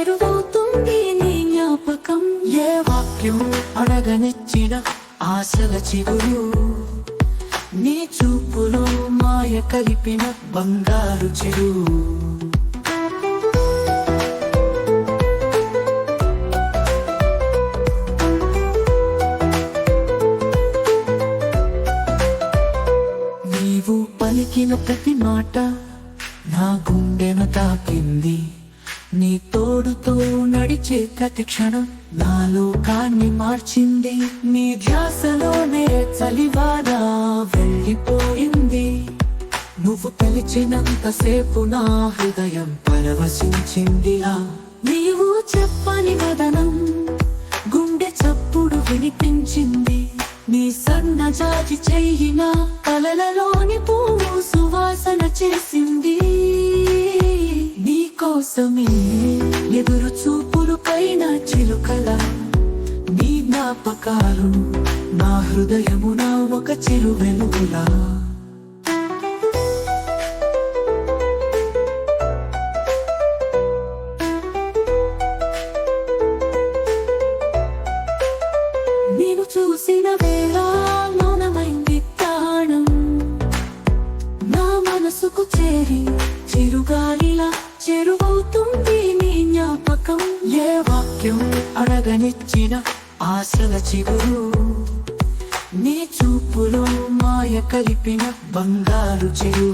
మనసుకు నీ జ్ఞాపకం. ఏ వాక్యం అడగనిచ్చిన ఆశల చిగురు? నీ చూపులో మాయ కలిపిన బంగారు చెరు నీవు పలికిన ప్రతి మాట నా గుండెను తాకింది. నీ తోడుతో నడిచే ప్రతి క్షణం నా లోకాన్ని మార్చింది. నీ ధ్యాసలోనే చలివాన వెళ్ళిపోయింది. నువ్వు పిలిచినంతసేపు నా హృదయం పరవశించిందిలా నీవు చెప్పని వదనం గుండె చప్పుడు వినిపించింది. నీ సన్నజాతి చెయ్యిన కలలలోని పువ్వు సువాసన చేసింది. కోసమే ఎదురు చూపులు చిలుకల నీ జ్ఞాపకాలు నా హృదయమున ఒక చిరు వెలుగులా. వాక్యం అడగనిచ్చిన ఆశల చిగురు. నీ చూపులో మాయ కలిపిన బంగారు చెరు